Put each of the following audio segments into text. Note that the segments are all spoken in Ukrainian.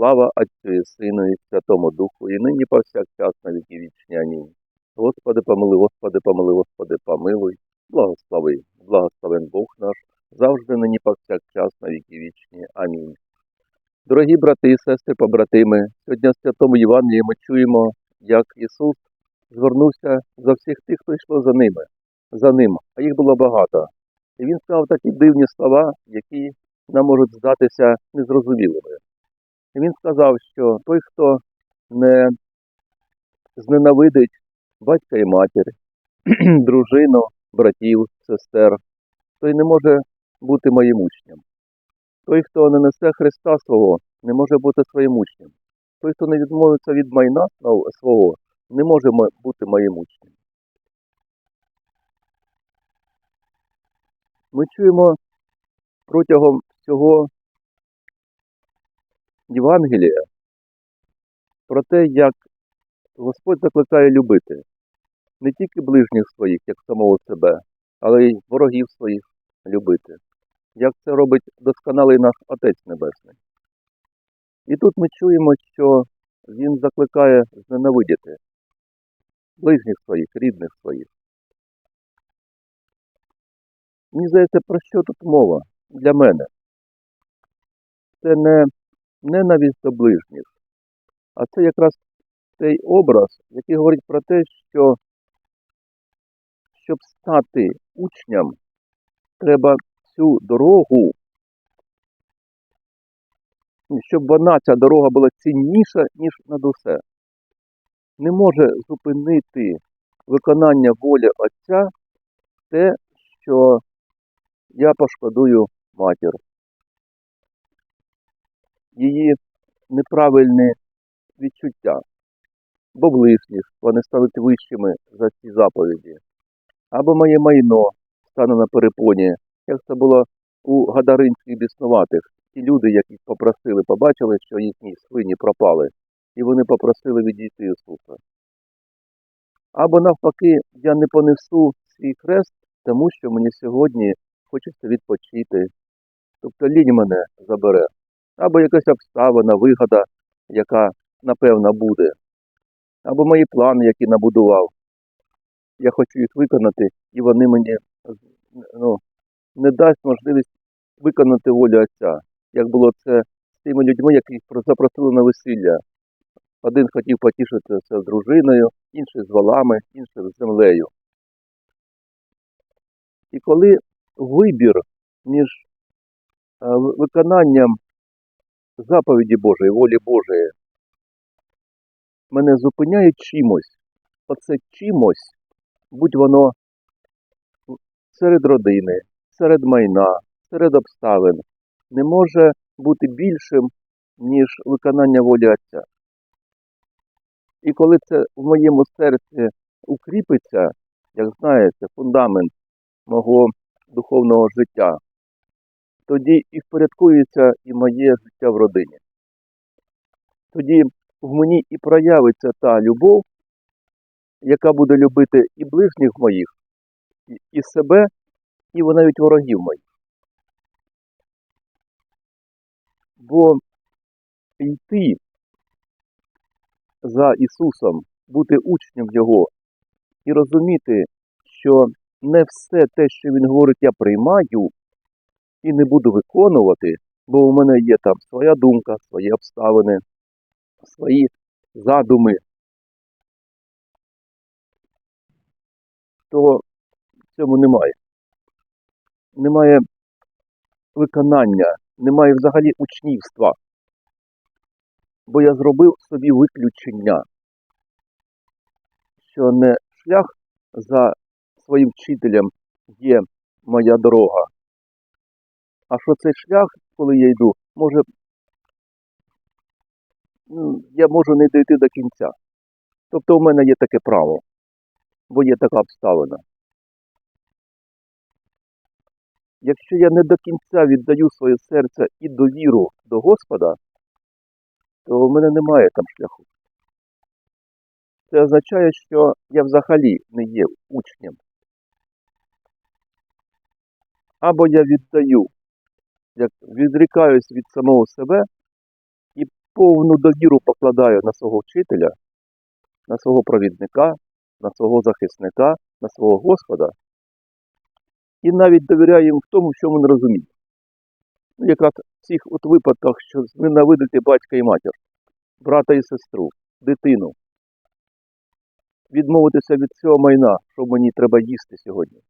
Слава Отцю і Сину і Святому Духу, і нині повсякчас на віки вічні. Амінь. Господи, помилуй, Господи, помилуй, Господи, помилуй, благослови, благословен Бог наш, завжди нині повсякчас на віки вічні. Амінь. Дорогі брати і сестри, побратими, сьогодні в Святому Євангелії ми чуємо, як Ісус звернувся за всіх тих, хто йшло за ними, за ним, а їх було багато. І він сказав такі дивні слова, які нам можуть здатися незрозумілими. Він сказав, що той, хто не зненавидить батька і матір, дружину, братів, сестер, той не може бути моїм учнем. Той, хто не несе Христа свого, не може бути своїм учнем. Той, хто не відмовиться від майна свого, не може бути моїм учнем. Ми чуємо протягом всього Євангелія про те, як Господь закликає любити не тільки ближніх своїх, як самого себе, але й ворогів своїх любити, як це робить досконалий наш Отець Небесний. І тут ми чуємо, що Він закликає зненавидіти ближніх своїх, рідних своїх. Мені здається, про що тут мова для мене? Це не ненависть до ближніх, а це якраз той образ, який говорить про те, що щоб стати учням, треба цю дорогу, щоб вона, ця дорога була цінніша, ніж над усе. Не може зупинити виконання волі Отця те, що я пошкодую матір. Її неправильні відчуття, бо ближніх вони стануть вищими за ці заповіді, або моє майно стане на перепоні, як це було у гадаринських біснуватих. Ті люди, які попросили, побачили, що їхні свині пропали, і вони попросили відійти Ісуса. Або навпаки, я не понесу свій хрест, тому що мені сьогодні хочеться відпочити. Тобто лінь мене забере. Або якась обставина, вигода, яка напевно буде. Або мої плани, які набудував. Я хочу їх виконати, і вони мені ну, не дасть можливість виконати волю Отця. Як було це з тими людьми, яких запросили на весілля. Один хотів потішитися з дружиною, інший з валами, інший з землею. І коли вибір між виконанням заповіді Божої, волі Божої мене зупиняє чимось, оце чимось, будь воно серед родини, серед майна, серед обставин, не може бути більшим, ніж виконання волі Отця. І коли це в моєму серці укріпиться, як знаєте, фундамент мого духовного життя, тоді і впорядкується і моє життя в родині. Тоді в мені і проявиться та любов, яка буде любити і ближніх моїх, і себе, і навіть ворогів моїх. Бо йти за Ісусом, бути учнем Його і розуміти, що не все те, що Він говорить, я приймаю і не буду виконувати, бо у мене є там своя думка, свої обставини, свої задуми, то цьому немає. Немає виконання, немає взагалі учнівства. Бо я зробив собі виключення, що не шлях за своїм вчителем є моя дорога, а що цей шлях, коли я йду, може я можу не дійти до кінця. Тобто у мене є таке право, бо є така обставина. Якщо я не до кінця віддаю своє серце і довіру до Господа, то в мене немає там шляху. Це означає, що я взагалі не є учнем. Або я віддаю, як відрікаюсь від самого себе і повну довіру покладаю на свого вчителя, на свого провідника, на свого захисника, на свого Господа, і навіть довіряю їм в тому, що не розумію. Ну, якраз в цих от випадках, що зненавидити батька і матір, брата і сестру, дитину, відмовитися від цього майна, що мені треба їсти сьогодні.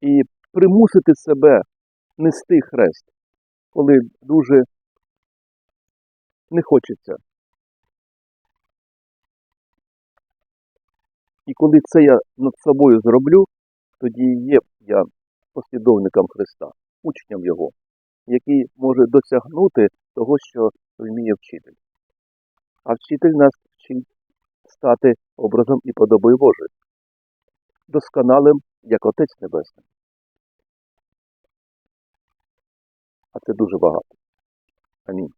І примусити себе нести хрест, коли дуже не хочеться. І коли це я над собою зроблю, тоді є я послідовником Христа, учнем Його, який може досягнути того, що вміє вчитель. А вчитель нас вчить стати образом і подобою Божою, досконалим, як Отець Небесний. Це дуже багато. Амінь.